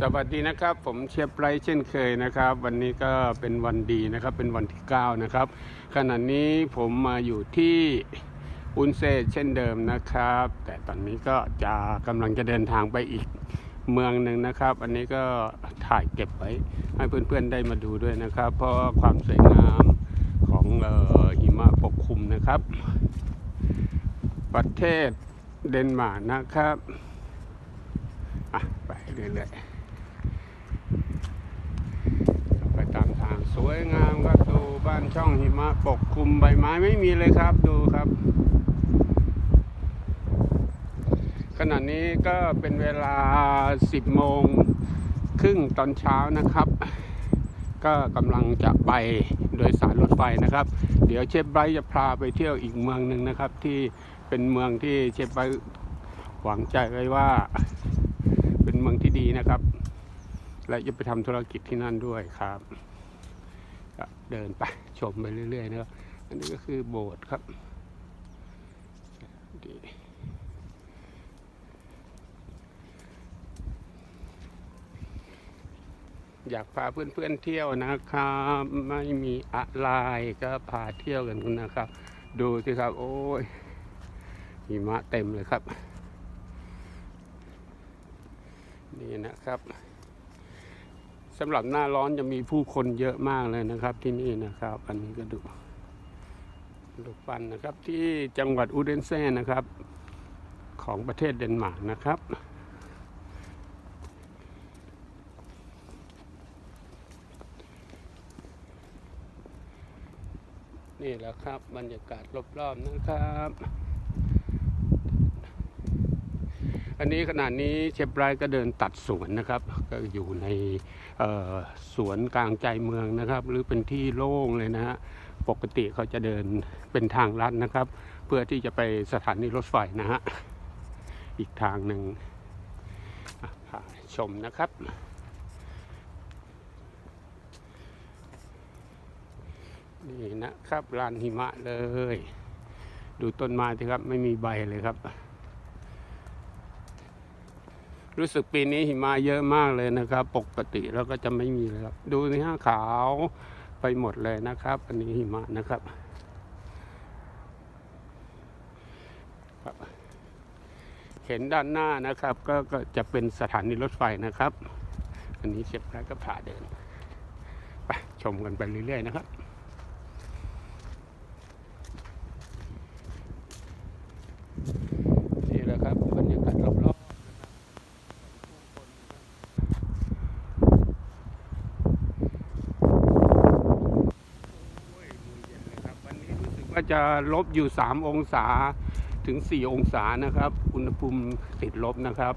สวัสดีนะครับผมเชียบไรเช่นเคยนะครับ วันนี้ก็เป็นวันดีนะครับเป็นวันที่ 9 นะครับ ขณะนี้ผมมาอยู่ที่อุนเซเช่นเดิมนะครับ แต่ตอนนี้ก็จะกำลังจะเดินทางไปอีกเมืองหนึ่งนะครับ อันนี้ก็ถ่ายเก็บไว้ให้เพื่อนๆได้มาดูด้วยนะครับ เพราะความสวยงามของเอ่อหิมะปกคลุมนะครับ ประเทศเดนมาร์กนะครับอะไปเรื่อยๆ ไปตามทางส วยงามครับดูบ้านช่องหิมะปกคลุมใบไม้ไม่มีเลยครับดูครับ ขณะนี้ก็เป็นเวลา 10 โมงครึ่งตอนเช้านะครับ ก็กำลังจะไปโดยสารรถไฟนะครับ เดี๋ยวเชฟไบรท์จะพาไปเที่ยวอีกเมืองหนึ่งนะครับ ที่เป็นเมืองที่เชฟไบรท์หวังใจไว้ว่าเป็นเมืองที่ดีนะครับ และจะไปทำธุรกิจที่นั่นด้วยครับ ก็เดินไปชมไปเรื่อยๆนะครับอันนี้ก็คือโบสถ์ครับดีอยากพาเพื่อนๆเที่ยวนะครับ ไม่มีอะไรก็พาเที่ยวกันนะครับ ดูสิครับ โอ้ยหิมะเต็มเลยครับ นี่นะครับ สำหรับหน้าร้อนจะมีผู้คนเยอะมากเลยนะครับที่นี่นะครับ อันนี้ก็ดูดูปันนะครับที่จังหวัดอูเดนเซ่นะครับ ของประเทศเดนมาร์กนะครับ นี่แหละครับบรรยากาศรอบๆนะครับ อันนี้ขณะนี้เชฟไบรท์ก็เดินตัดสวนนะครับ ก็อยู่ในสวนกลางใจเมืองนะครับ หรือเป็นที่โล่งเลยนะฮะปกติเขาจะเดินเป็นทางลัดนะครับ เพื่อที่จะไปสถานีรถไฟนะฮะอีกทางหนึ่งชมนะครับนี่นะครับลานหิมะเลย ดูต้นไม้สิครับ ไม่มีใบเลยครับ รู้สึกปีนี้หิมะเยอะมากเลยนะครับ ปกติแล้วก็จะไม่มีเลยครับดูนี่ฮะขาวไปหมดเลยนะครับ อันนี้หิมะนะครับเห็นด้านหน้านะครับก็ก็จะเป็นสถานีรถไฟนะครับ อันนี้เชฟแล้วก็พาเดินไปชมกันไปเรื่อยๆนะครับนี่แหละครับบรรยากาศรอบๆนะครับโอ้ยมือเย็นเลยครับวันนี้รู้สึ กว่าจะลบอยู่ 3 องศาถึง 4 องศานะครับ อุณหภูมิติดลบนะครับ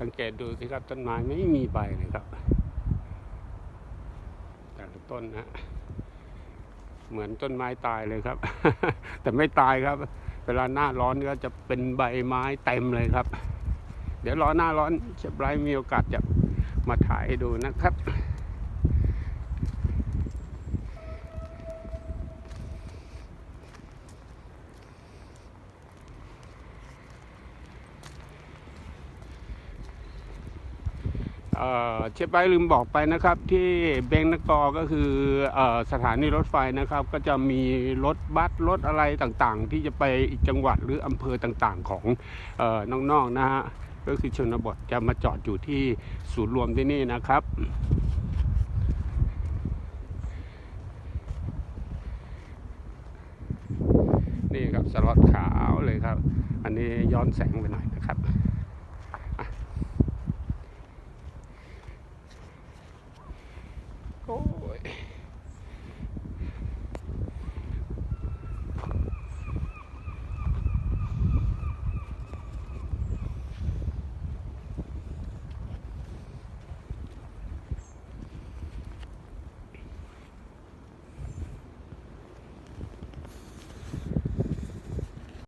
สังเกตดูสิครับต้นไม้ไม่มีใบเลยครับ แต่ละต้นนะเหมือนต้นไม้ตายเลยครับ แต่ไม่ตายครับ เวลาหน้าร้อนก็จะเป็นใบไม้เต็มเลยครับ เดี๋ยวรอหน้าร้อนเชฟไบรมีโอกาสจะมาถ่ายให้ดูนะครับ เชฟไบลืมบอกไปนะครับที่เบงนกอก็คืออสถานีรถไฟนะครับ ก็จะมีรถบัสรถอะไรต่างๆ ที่จะไปอีกจังหวัดหรืออำเภอต่างๆของอน้องๆนะฮะก็คือชนบทจะมาจอดอยู่ที่ศูนย์รวมที่นี่นะครับ นี่ครับสล็อตขาวเลยครับ อันนี้ย้อนแสงไปหน่อยนะครับ